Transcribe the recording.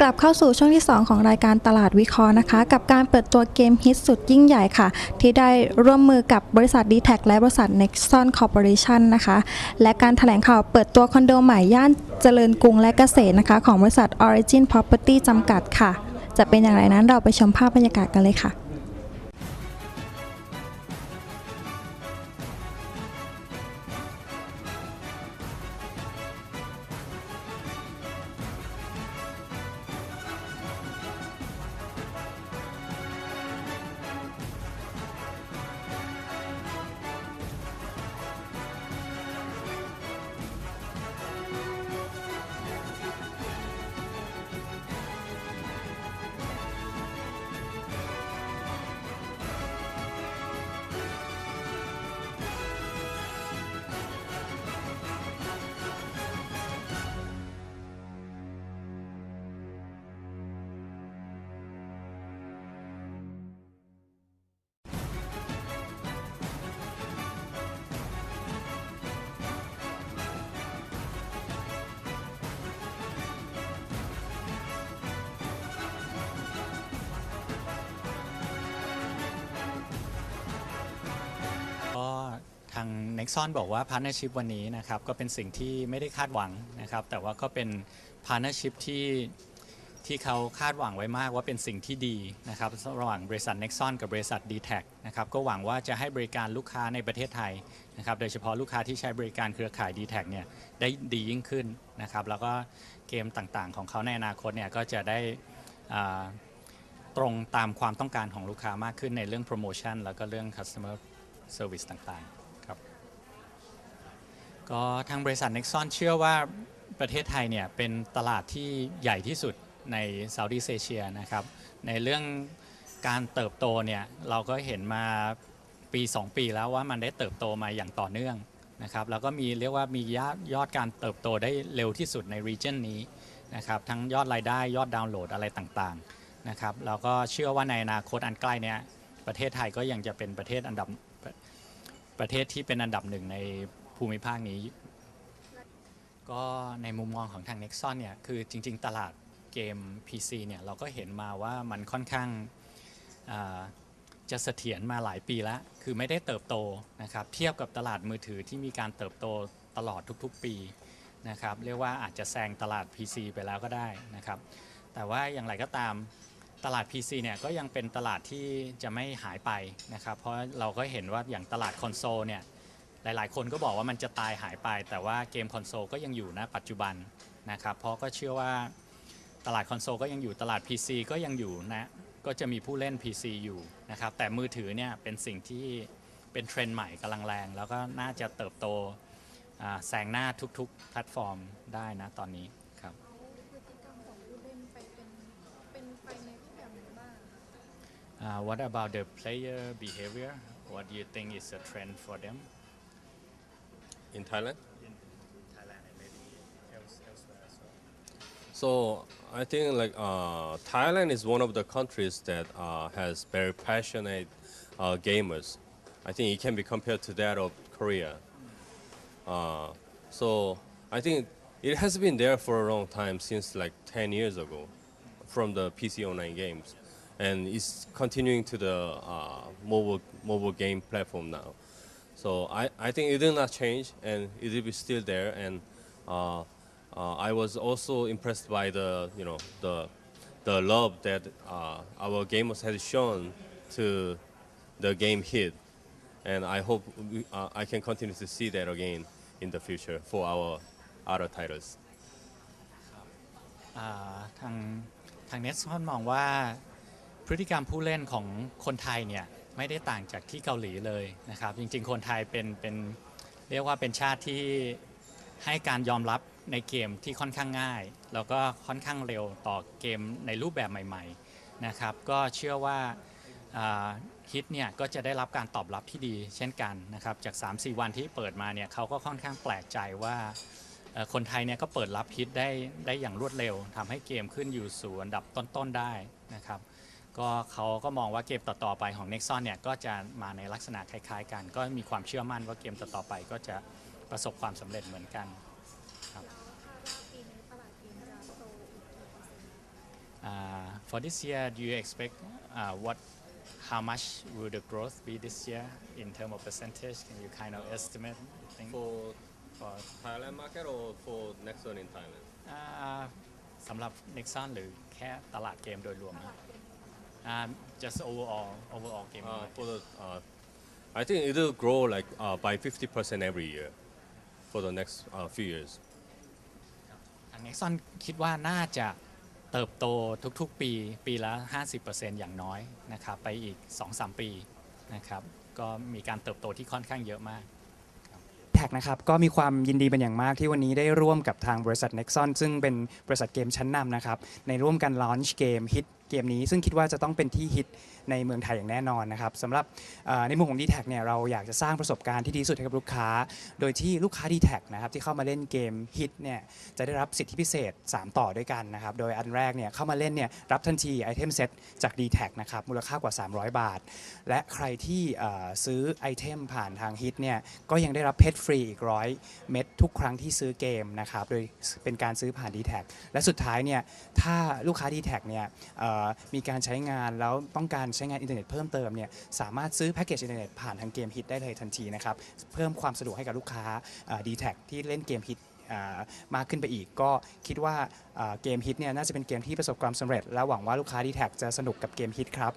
กลับเข้าสู่ช่วงที่ 2 ของรายการตลาดวิเคราะห์นะคะ กับการเปิดตัวเกมฮิตสุดยิ่งใหญ่ค่ะ ที่ได้ร่วมมือกับบริษัท d t แทและบริษัท Nexon Corporation นะคะ และการแถลงข่าวเปิดตัวคอนโดใหม่ย่านเจริญกรุงและเกษตรนะคะ ของบริษัท Origin Property จำกัดค่ะ จะเป็นอย่างไรนั้นเราไปชมภาพบรรยากาศกันเลยค่ะ Nexon บอกว่า Partnership วันนี้นะครับก็เป็นสิ่งที่ไม่ได้คาดหวังนะครับแต่ว่าก็เป็น Partnership ที่ที่เขาคาดหวังไว้มากว่าเป็นสิ่งที่ดีนะครับระหว่างบริษัท Nexon กับบริษัท d t แทนะครับก็หวังว่าจะให้บริการลูกค้าในประเทศไทยนะครับโดยเฉพาะลูกค้าที่ใช้บริการเครือข่าย d t แทเนี่ยได้ดียิ่งขึ้นนะครับแล้วก็เกมต่างๆ ของเขาในอนาคตเนี่ยก็จะได้ตรงตามความต้องการของลูกค้ามากขึ้นในเรื่องโปรโมชั่นแล้วก็เรื่อง customer เซอร์วิสต่างๆ ก็ทางบริษัท Nexon เชื่อว่าประเทศไทยเนี่ยเป็นตลาดที่ใหญ่ที่สุดในเซาท์อีสเอเชียนะครับ ในเรื่องการเติบโตเนี่ยเราก็เห็นมาปี 2 ปีแล้วว่ามันได้เติบโตมาอย่างต่อเนื่องนะครับแล้วก็มีเรียกว่ามียอดยอดการเติบโตได้เร็วที่สุดใน region นี้นะครับทั้งยอดรายได้ยอดดาวน์โหลดอะไรต่างๆนะครับแล้วก็เชื่อว่าในอนาคตอันใกล้เนี่ยประเทศไทยก็ยังจะเป็นประเทศอันดับประเทศที่เป็นอันดับหนึ่งใน ภูมิภาคนี้ ก็ในมุมมองของทาง Nexon เนี่ยคือจริง ๆ ตลาดเกม PC เนี่ยเราก็เห็นมาว่ามันค่อนข้างาจะเสถียรมาหลายปีแล้ว คือไม่ได้เติบโตนะครับ เทียบกับตลาดมือถือที่มีการเติบโตตลอดทุกๆปีนะครับ เรียกว่าอาจจะแซงตลาด PC ไปแล้วก็ได้นะครับ แต่ว่าอย่างไรก็ตามตลาด PC เนี่ยก็ยังเป็นตลาดที่จะไม่หายไปนะครับ เพราะเราก็เห็นว่าอย่างตลาดคอนโซลเนี่ย หลายๆ คนก็บอกว่ามันจะตายหายไป แต่ว่าเกมคอนโซลก็ยังอยู่นะปัจจุบันนะครับ เพราะก็เชื่อว่าตลาดคอนโซลก็ยังอยู่ตลาด PC ก็ยังอยู่นะก็จะมีผู้เล่น PC อยู่นะครับ แต่มือถือเนี่ยเป็นสิ่งที่เป็นเทรนด์ใหม่กำลังแรง แล้วก็น่าจะเติบโตแซงหน้าทุกๆแพลตฟอร์มได้นะตอนนี้ครับอ่า Uh, what about the player behavior? What do you think is a trend for them in Thailand. in Thailand and maybe else, elsewhere as well? So I think like uh, Thailand is one of the countries that uh, has very passionate uh, gamers. I think it can be compared to that of Korea. Uh, so I think it has been there for a long time since like 10 years ago from the PC online games and it's continuing to the uh, mobile mobile game platform now. So I, I think it will not change and it will be still there. And uh, uh, I was also impressed by the you know the the love that uh, our gamers had shown to the game hit. And I hope we, uh, I can continue to see that again in the future for our other titles. อ่าทางทางเนสคอนมองว่าพฤติกรรมผู้เล่นของคนไทยเนี่ย ไม่ได้ต่างจากที่เกาหลีเลยนะครับ จริง ๆ คนไทยเป็นเป็นเรียกว่าเป็นชาติที่ให้การยอมรับในเกมที่ค่อนข้างง่าย แล้วก็ค่อนข้างเร็วต่อเกมในรูปแบบใหม่ๆนะครับ ก็เชื่อว่าฮิตเนี่ยก็จะได้รับการตอบรับที่ดีเช่นกันนะครับจาก 3-4 วันที่เปิดมาเนี่ยเขาก็ค่อนข้างแปลกใจว่าคนไทยเนี่ยก็เปิดรับฮิตได้ได้อย่างรวดเร็วทำให้เกมขึ้นอยู่สู่อันดับต้นๆได้นะครับ ก็เขาก็มองว่าเกมต่อๆไปของ Nexon เนี่ยก็จะมาในลักษณะคล้ายๆ กัน ก็มีความเชื่อมั่นว่าเกมต่อๆไปก็จะประสบความสำเร็จเหมือนกันแล้วคาดว่าปีนี้ตลาดเกมจะโตอีกกี่เปอร์เซ็นต์ Uh, for this year, do you expect uh, what, how much will the growth be this year in terms of percentage? Can you kind of estimate? I think? For uh, Thailand market or for next one in Thailand? อ่าสำหรับ Nexon หรือแค่ตลาดเกมโดยรวมครับ อ่า just overall overall game Uh, for the, uh, I think it will grow like uh, by 50% every year for the next uh, few years. ทาง Nexon คิดว่าน่าจะเติบโตทุกๆ ปีปีละ 50%อย่างน้อยนะครับไปอีก 2-3 ปีนะครับก็มีการเติบโตที่ค่อนข้างเยอะมาก แท็กนะครับก็มีความยินดีเป็นอย่างมากที่วันนี้ได้ร่วมกับทางบริษัท Nexon ซึ่งเป็นบริษัทเกมชั้นนำนะครับ ในร่วมกันลอนช์เกมฮิต เกมนี้ ซึ่งคิดว่าจะต้องเป็นที่ฮิตในเมืองไทยอย่างแน่นอนนะครับสำหรับในมุมของ d t แทเนี่ยเราอยากจะสร้างประสบการณ์ที่ดีสุดให้กับลูกค้า โดยที่ลูกค้า d t แทนะครับที่เข้ามาเล่นเกมฮิตเนี่ยจะได้รับสิทธิพิเศษ 3 ต่อด้วยกันนะครับโดยอันแรกเนี่ยเข้ามาเล่นเนี่ยรับทันทีไอเทมเซ็ตจาก d t แทนะครับมูลค่ากว่า 300 บาท และใครที่ซื้อไอเทมผ่านทางฮิตเนี่ยก็ยังได้รับเพชรฟรีอีกร้อยเม็ดทุกครั้งที่ซื้อเกมนะครับโดยเป็นการซื้อผ่าน d t แทและสุดท้ายเนี่ยถ้าลูกค้า d t แทเนี่ยมีการใช้งานแล้วต้องการใช้งานอินเทอร์เน็ตเพิ่มเติมเนี่ยสามารถซื้อแพ็กเกจอินเทอร์เน็ตผ่านทางเกมฮิตได้เลยทันทีนะครับเพิ่มความสะดวกให้กับลูกค้าดีแทที่เล่นเกมฮิตมากขึ้นไปอีกก็คิดว่าอ่าเกมฮิตเนี่ยน่าจะเป็นเกมที่ประสบความสำเร็จ และหวังว่าลูกค้าดีแท็จะสนุกกับเกมฮิตครับ